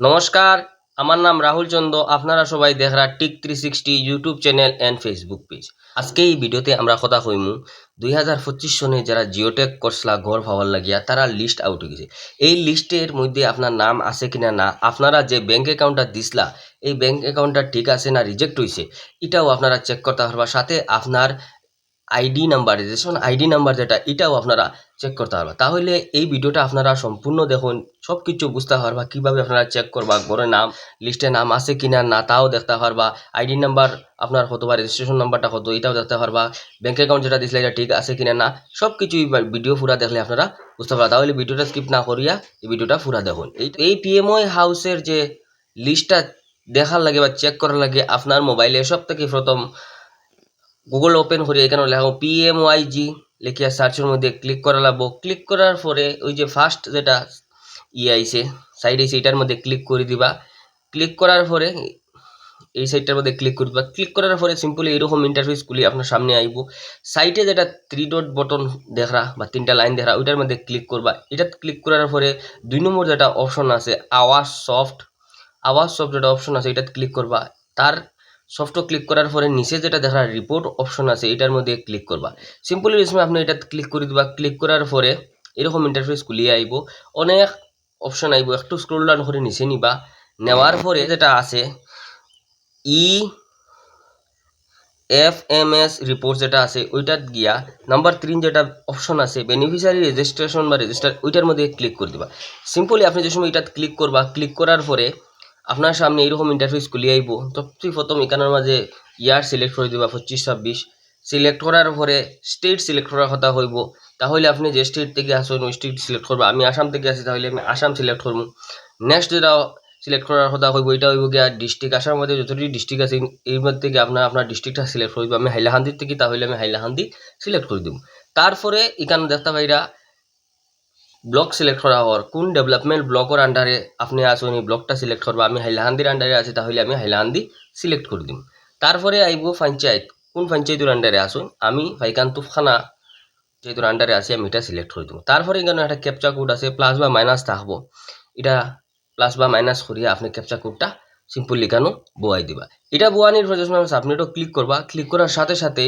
নমস্কার, আমার নাম রাহুল চন্দ। আপনারা সবাই দেখরা tech three sixty YouTube channel and Facebook page আজকে এই ভিডিওতে আমরা কথা কইমু দুই হাজার পঁচিশ সনে যারা জিওটেক করসলা ঘর পাওয়ার লাগিয়া তারা লিস্ট আউট হয়ে গেছে। এই লিস্টের মধ্যে আপনার নাম আছে কিনা না, আপনারা যে ব্যাংক অ্যাকাউন্টটা দিসলা, এই ব্যাংক অ্যাকাউন্টটা ঠিক আছে না রিজেক্ট হয়েছে এটাও আপনারা চেক করতে পারবা। সাথে আপনার ID number registration ID number যেটা, এটাও আপনারা চেক করতে পারবা। তাহলে এই ভিডিওটা আপনারা সম্পূর্ণ দেখুন সব কিছু বুঝতে পারবা, কীভাবে আপনারা চেক করবা ঘরের নাম লিস্টে নাম আছে কিনা না না তাও দেখতে পারবা। আইডি নাম্বার আপনার হতো বা রেজিস্ট্রেশন নাম্বারটা হতো, এটাও দেখতে পারবা। ব্যাঙ্ক অ্যাকাউন্ট যেটা দিছিলে, এটা ঠিক আছে কিনা না না সব কিছুই ভিডিও পুরা দেখলে আপনারা বুঝতে পারবা। তাহলে ভিডিওটা স্কিপ না করিয়া এই ভিডিওটা পুরা দেখুন। এই এই পিএমওই হাউসের যে লিস্টটা দেখার লাগে বা চেক করার লাগে, আপনার মোবাইলে সব থেকে প্রথম গুগল ওপেন করে এখানে লেখো পিএমওয়াইজি লিখিয়া সার্চের মধ্যে ক্লিক করা লাগবো। ক্লিক করার পরে ওই যে ফার্স্ট যেটা ই আইছে সাইড আইছে, এটার মধ্যে ক্লিক করে দিবা। ক্লিক করার পরে এই সাইটটার মধ্যে ক্লিক করে দিবা। ক্লিক করার পরে সিম্পলি এরকম ইন্টারফেস খুলি আপনার সামনে আইব। সাইটে যেটা থ্রি ডট বটন দেখরা বা তিনটা লাইন দেখরা, ওইটার মধ্যে ক্লিক করবা। এটা ক্লিক করার পরে দুই নম্বর যেটা অপশন আছে, আওয়াজ সফট আওয়াজ সফট যেটা অপশন আছে এটা ক্লিক করবা। তার সফটও ক্লিক করার পরে নিচে যেটা দেখা রিপোর্ট অপশন আছে, এটার মধ্যে ক্লিক করবা। সিম্পলি রিসমে আপনি এটা ক্লিক করে দিবা। ক্লিক করার পরে এরকম ইন্টারফেস খুলিয়ে আইব। অনেক অপশন আইব। একটু স্ক্রোল ডাউন করে নিচে নিবা। নেওয়ার পরে যেটা আছে E F M S report যেটা আছে, ওইটাত গিয়া নাম্বার থ্রি যেটা অপশন আছে বেনিফিশিয়ারি রেজিস্ট্রেশন বা রেজিস্টার ওইটার মধ্যে ক্লিক করে দিবা। সিম্পলি আপনি যে সময় এটাত ক্লিক করবা ক্লিক করার পরে আপনার সামনে এইরকম ইন্টারফেস খুলি আইব। সবচেয়ে প্রথম এখানের মাঝে ইয়ার সিলেক্ট করে দিবা পঁচিশ, ছাব্বিশ। সিলেক্ট করার পরে স্টেট সিলেক্ট করার কথা হইব। তাহলে আপনি যে স্টেট থেকে আসেন ওই স্টেট সিলেক্ট করবা। আমি আসাম থেকে আসি, তাহলে আমি আসাম সিলেক্ট করব। নেক্সট যেটা সিলেক্ট করার কথা হইব, এটা হইব গিয়া ডিস্ট্রিক্ট আসার মধ্যে যতটি ডিস্ট্রিক্ট আছে, এর মধ্যে থেকে আপনার আপনার ডিস্ট্রিক্টটা সিলেক্ট করব আমি হাইলাহান্দির থেকে তাহলে আমি হাইলাহান্দি সিলেক্ট করে দিব। তারপরে এখানে দেখতে পাইরা ব্লক সিলেক্ট করা হওয়ার, কোন ডেভেলপমেন্ট ব্লকের আন্ডারে আপনি আসুন এই ব্লকটা সিলেক্ট করবা আমি হাইলাহান্দির আন্ডারে আছি, তাহলে আমি হাইলাহান্দি সিলেক্ট করে দিম। তারপরে আইব পঞ্চায়েত, কোন পঞ্চায়েতের আন্ডারে আসুন আমি ভাইকান তুফখানা যেহেতু আন্ডারে আছে, আমি এটা সিলেক্ট করে দিব তারপরে এখানে একটা ক্যাপচা কোড আছে প্লাস বা মাইনাস থাকব এটা প্লাস বা মাইনাস করিয়া আপনি ক্যাপচা কোডটা সিম্পল লিখানো বোয়াই দিবা। এটা বোয়ানির পরে যখন সাবমিটও ক্লিক করবা। ক্লিক করার সাথে সাথে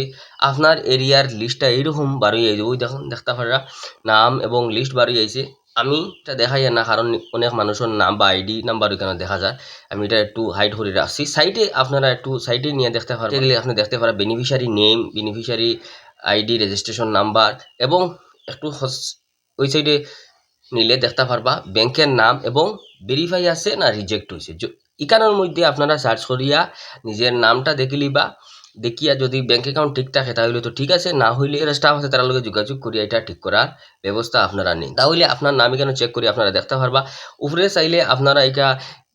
আপনার এরিয়ার লিস্টটা এইরকম বাড়িয়ে ওই দেখুন, দেখতে পারা নাম এবং লিস্ট বাড়িয়ে আইছে আমি এটা দেখাই না, কারণ অনেক মানুষের নাম বা আইডি নাম্বার ওইখানে দেখা যায়। আমি এটা একটু হাইড করে রাখছি। সাইডে আপনারা একটু সাইডে নিয়ে দেখতে পারেন আপনি দেখতে পারেন beneficiary name beneficiary ID registration number এবং একটু ওই সাইডে নিলে দেখতে পারবা। ব্যাংকের নাম এবং ভেরিফাই আছে না রিজেক্ট হয়েছে। ইকানোর মধ্যে আপনারা সার্চ করিয়া নিজের নামটা দেখিলিবা দেখিয়া যদি ব্যাংক অ্যাকাউন্ট ঠিক থাকে, তাহলে তো ঠিক আছে। না হইলে এরা স্টাফ আছে তার লগে যোগাযোগ করিয়া এটা ঠিক করার ব্যবস্থা আপনারা নেই তাহলে আপনার নাম এখানে চেক করি আপনারা দেখতে পারবা। উপরে চাইলে আপনারা এটা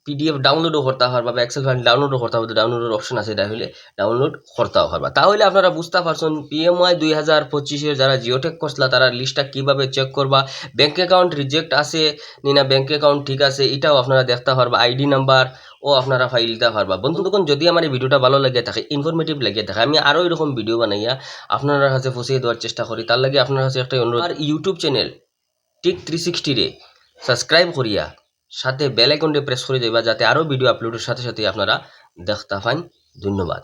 পিডিএফ ডাউনলোডও করতে পারবা বা এক্সেল ফাইল ডাউনলোডও করতে পারবা ডাউনলোডের অপশন আছে তাহলে ডাউনলোড করতেও পারবা তাহলে আপনারা বুঝতে পারছেন পিএমওয়াই দুই হাজার পঁচিশের যারা জিওটেক করছিলা তারা লিস্টটা কীভাবে চেক করবা? ব্যাংক অ্যাকাউন্ট রিজেক্ট আছে নি না ব্যাংক অ্যাকাউন্ট ঠিক আছে, এটাও আপনারা দেখতে পারবা আইডি নাম্বার ও আপনারা ফাইল দিতে পারবা বন্ধু তখন যদি আমার এই ভিডিওটা ভালো লাগে থাকে ইনফরমেটিভ লাগে থাকে আমি আরও এরকম ভিডিও বানাইয়া আপনার কাছে পৌঁছে দেওয়ার চেষ্টা করি। তার লাগে আপনার কাছে একটা অনুরোধ, আর YouTube channel tech three sixty রে সাবস্ক্রাইব করিয়া সাথে বেল প্রেস করে দেবা যাতে আরও ভিডিও আপলোডের সাথে সাথে আপনারা দেখতে পান। ধন্যবাদ।